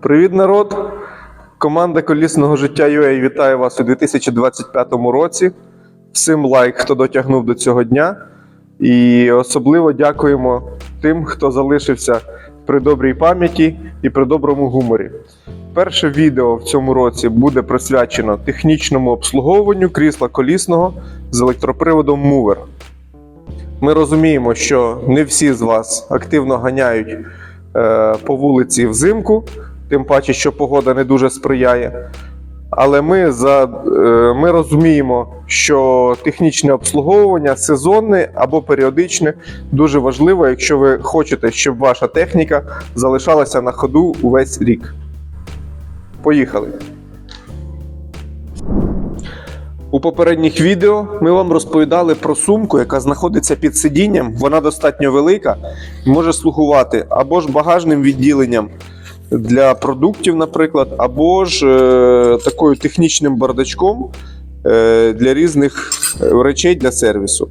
Привіт, народ! Команда колісного життя UA вітає вас у 2025 році. Всім лайк, хто дотягнув до цього дня. І особливо дякуємо тим, хто залишився при добрій пам'яті і при доброму гуморі. Перше відео в цьому році буде присвячено технічному обслуговуванню крісла колісного з електроприводом Mover. Ми розуміємо, що не всі з вас активно ганяють е, по вулиці взимку, тим паче, що погода не дуже сприяє. Але ми, за, е, ми розуміємо, що технічне обслуговування сезонне або періодичне дуже важливо, якщо ви хочете, щоб ваша техніка залишалася на ходу увесь рік. Поїхали! У попередніх відео ми вам розповідали про сумку, яка знаходиться під сидінням. Вона достатньо велика, може слугувати або ж багажним відділенням для продуктів, наприклад, або ж е, такою технічним бардачком е, для різних е, речей для сервісу.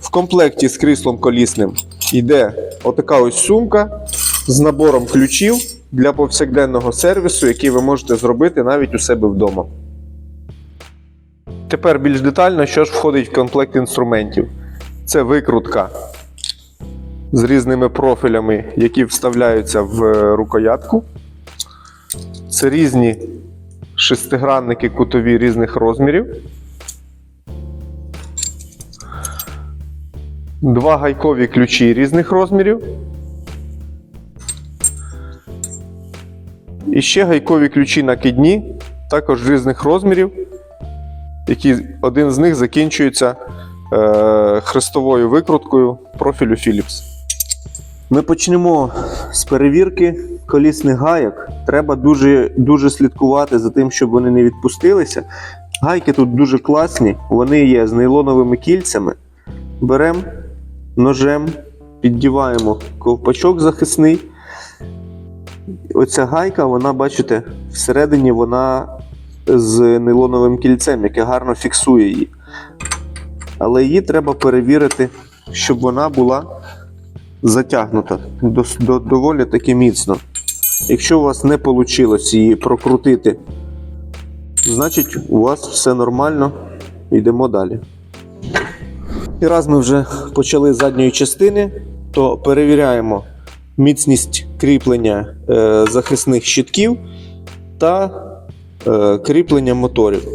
В комплекті з кріслом колісним йде отака ось сумка з набором ключів для повсякденного сервісу, який ви можете зробити навіть у себе вдома. Тепер більш детально, що ж входить в комплект інструментів. Це викрутка з різними профілями, які вставляються в рукоятку. Це різні шестигранники кутові різних розмірів. Два гайкові ключі різних розмірів. І ще гайкові ключі накидні, також різних розмірів які один з них закінчується е, хрестовою викруткою профілю Philips. Ми почнемо з перевірки колісних гайок. Треба дуже, дуже слідкувати за тим, щоб вони не відпустилися. Гайки тут дуже класні, вони є з нейлоновими кільцями. Беремо ножем, піддіваємо ковпачок захисний. Оця гайка, вона, бачите, всередині вона з нейлоновим кільцем, яке гарно фіксує її. Але її треба перевірити, щоб вона була затягнута до, до, доволі таки міцно. Якщо у вас не вийшло її прокрутити, значить у вас все нормально. Йдемо далі. І раз ми вже почали з задньої частини, то перевіряємо міцність кріплення е, захисних щитків та е, кріплення моторів.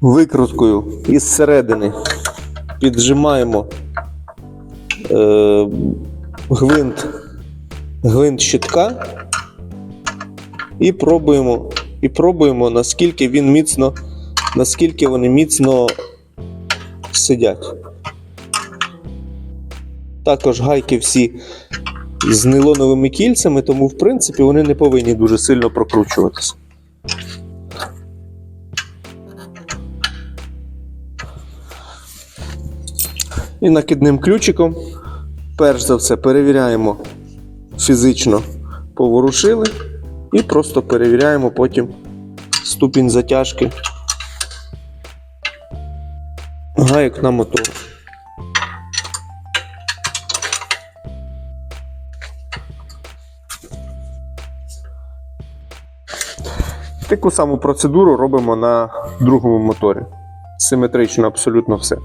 Викруткою із середини піджимаємо е, гвинт, гвинт щитка і пробуємо, і пробуємо, наскільки він міцно, наскільки вони міцно сидять. Також гайки всі з нейлоновими кільцями, тому в принципі вони не повинні дуже сильно прокручуватися. І накидним ключиком, перш за все, перевіряємо фізично поворушили і просто перевіряємо потім ступінь затяжки гайок на мотор. Таку саму процедуру робимо на другому моторі. Симетрично абсолютно все.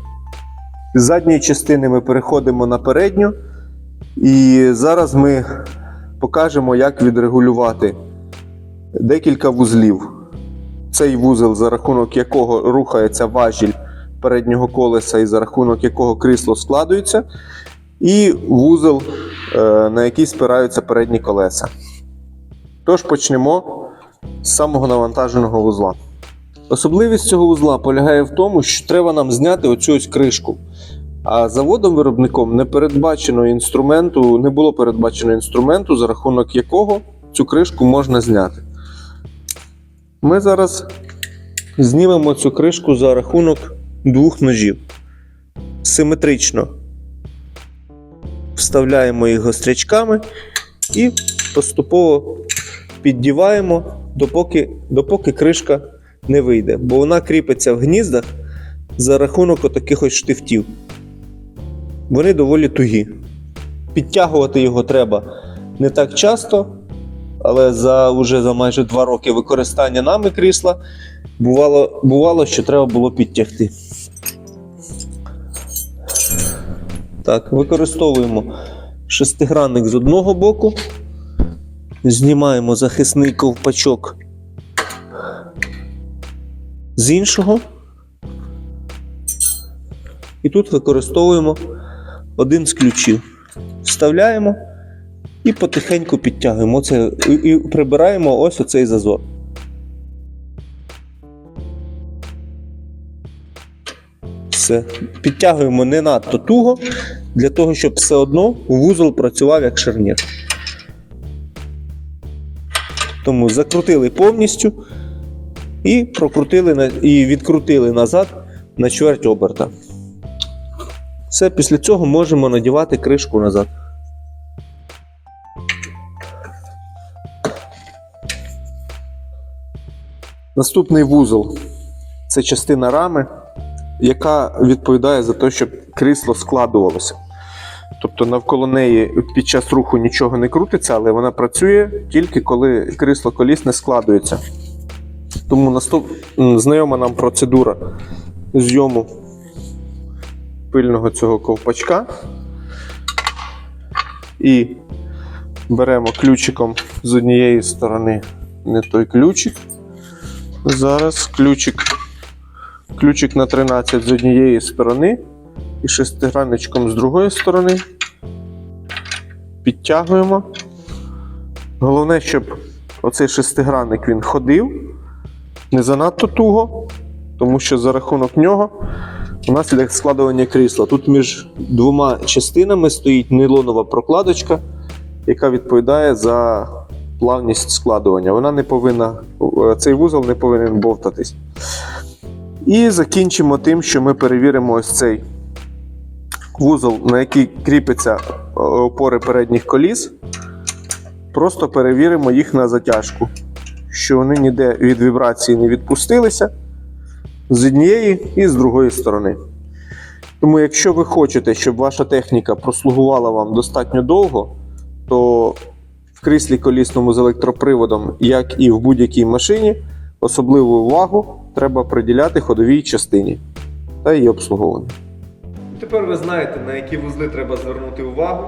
З задньої частини ми переходимо на передню, і зараз ми покажемо, як відрегулювати декілька вузлів. Цей вузол, за рахунок якого рухається важіль переднього колеса, і за рахунок якого крісло складується, і вузол, е, на який спираються передні колеса. Тож почнемо з самого навантаженого вузла. Особливість цього вузла полягає в тому, що треба нам зняти оцю ось кришку. А заводом-виробником не передбачено інструменту, не було передбачено інструменту, за рахунок якого цю кришку можна зняти. Ми зараз знімемо цю кришку за рахунок двох ножів. Симетрично вставляємо їх гострячками і поступово піддіваємо, допоки, допоки кришка не вийде, бо вона кріпиться в гніздах за рахунок отаких штифтів. Вони доволі тугі. Підтягувати його треба не так часто, але за уже за майже два роки використання нами крісла бувало, бувало, що треба було підтягти. Так, використовуємо шестигранник з одного боку, знімаємо захисний ковпачок з іншого. І тут використовуємо один з ключів. Вставляємо і потихеньку підтягуємо це і, прибираємо ось оцей зазор. Все. Підтягуємо не надто туго, для того, щоб все одно вузол працював як шарнір. Тому закрутили повністю і прокрутили і відкрутили назад на чверть оберта. Все, після цього можемо надівати кришку назад. Наступний вузол це частина рами, яка відповідає за те, щоб крісло складувалося. Тобто навколо неї під час руху нічого не крутиться, але вона працює тільки коли крісло колісне складується. Тому наступ... знайома нам процедура зйому пильного цього ковпачка. І беремо ключиком з однієї сторони не той ключик. Зараз ключик, ключик на 13 з однієї сторони і шестигранничком з другої сторони. Підтягуємо. Головне, щоб оцей шестигранник він ходив не занадто туго, тому що за рахунок нього внаслідок складування крісла. Тут між двома частинами стоїть нейлонова прокладочка, яка відповідає за плавність складування. Вона не повинна, цей вузол не повинен бовтатись. І закінчимо тим, що ми перевіримо ось цей вузол, на який кріпиться е, опори передніх коліс. Просто перевіримо їх на затяжку, що вони ніде від вібрації не відпустилися з однієї і з другої сторони. Тому, якщо ви хочете, щоб ваша техніка прослугувала вам достатньо довго, то в кріслі колісному з електроприводом, як і в будь-якій машині, особливу увагу треба приділяти ходовій частині та її обслуговуванню. Тепер ви знаєте, на які вузли треба звернути увагу.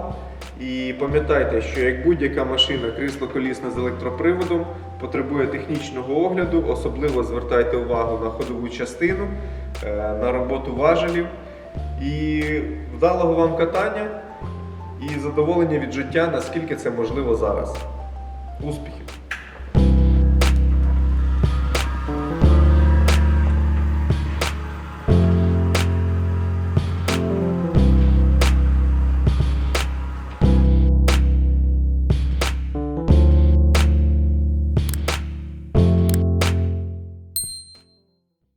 І пам'ятайте, що як будь-яка машина, крісло колісне з електроприводом потребує технічного огляду, особливо звертайте увагу на ходову частину, е, на роботу важелів. І вдалого вам катання і задоволення від життя, наскільки це можливо зараз. Успіхів!